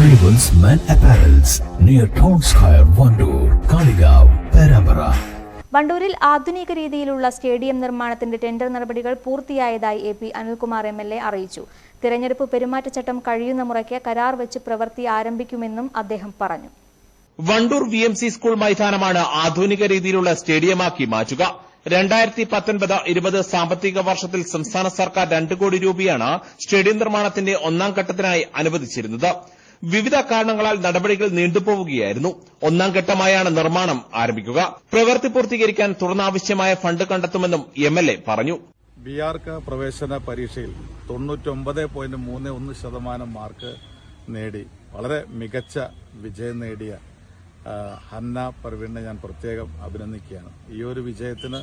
Arrivals men apparels near Town Square, Vandoor, Kaligav, Perambara. വണ്ടൂരിൽ ആധുനിക രീതിയിലുള്ള സ്റ്റേഡിയം നിർമ്മാണത്തിന്റെ ടെൻഡർ നടപടികൾ പൂർത്തിയായതായി A P Anilkumar M L A അറിയിച്ചു. തിരഞ്ഞെടുപ്പ് പെരുമാറ്റച്ചട്ടം കഴിയുന്ന മുറയ്ക്ക് കരാർ വെച്ച് പ്രവൃത്തി ആരംഭിക്കുമെന്നും അദ്ദേഹം പറഞ്ഞു. Vandoor V M C school മൈതാനമാണ് ആധുനിക രീതിയിലുള്ള സ്റ്റേഡിയമാക്കി മാറ്റുക. രണ്ടായിരത്തി പത്തൊൻപത് ഇരുപത് സാമ്പത്തിക വർഷത്തിൽ സംസ്ഥാന സർക്കാർ രണ്ട് കോടി രൂപയാണ് സ്റ്റേഡിയം നിർമ്മാണത്തിന്റെ ഒന്നാം ഘട്ടത്തിനായി അനുവദിച്ചിരുന്നത്. വിവിധ കാരണങ്ങളാൽ നടപടികൾ നീണ്ടുപോവുകയായിരുന്നു. ഒന്നാം ഘട്ടമായാണ് നിർമ്മാണം ആരംഭിക്കുക. പ്രവൃത്തി പൂർത്തീകരിക്കാൻ തുടർന്നാവശ്യമായ ഫണ്ട് കണ്ടെത്തുമെന്നും എം എൽ എ പറഞ്ഞു. ബി ആർക്ക് പ്രവേശന പരീക്ഷയിൽ തൊണ്ണൂറ്റൊമ്പത് പോയിന്റ് മൂന്ന് ഒന്ന് ശതമാനം മാർക്ക് നേടി. വളരെ മികച്ച വിജയം നേടിയ ഹന്ന പർവീണിനെ ഞാൻ പ്രത്യേകം അഭിനന്ദിക്കുകയാണ്. ഈ ഒരു വിജയത്തിന്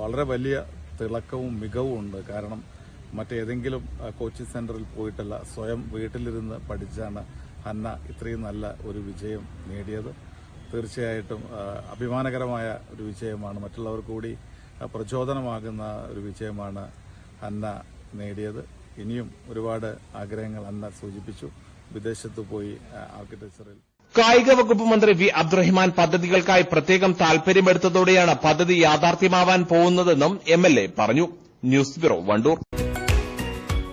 വളരെ വലിയ തിളക്കവും മികവും ഉണ്ട് കാരണം മറ്റേതെങ്കിലും കോച്ചിങ് സെന്ററിൽ പോയിട്ടല്ല സ്വയം വീട്ടിലിരുന്ന് പഠിച്ചാണ് ഹന്ന ഇത്രയും നല്ല ഒരു വിജയം നേടിയത്. തീർച്ചയായിട്ടും അഭിമാനകരമായ ഒരു വിജയമാണ് മറ്റുള്ളവർക്ക് കൂടി പ്രചോദനമാകുന്ന ഒരു വിജയമാണ് അന്ന നേടിയത്. ഇനിയും ഒരുപാട് ആഗ്രഹങ്ങൾ അന്ന സൂചിപ്പിച്ചു. വിദേശത്ത് പോയി ആർക്കിടെക്ചറിൽ കായിക വകുപ്പ് മന്ത്രി വി. അബ്ദുറഹിമാൻ പദ്ധതികൾക്കായി പ്രത്യേകം താൽപര്യമെടുത്തതോടെയാണ് പദ്ധതി യാഥാർത്ഥ്യമാവാൻ പോകുന്നതെന്നും എ പറഞ്ഞു. News bureau Vandoor.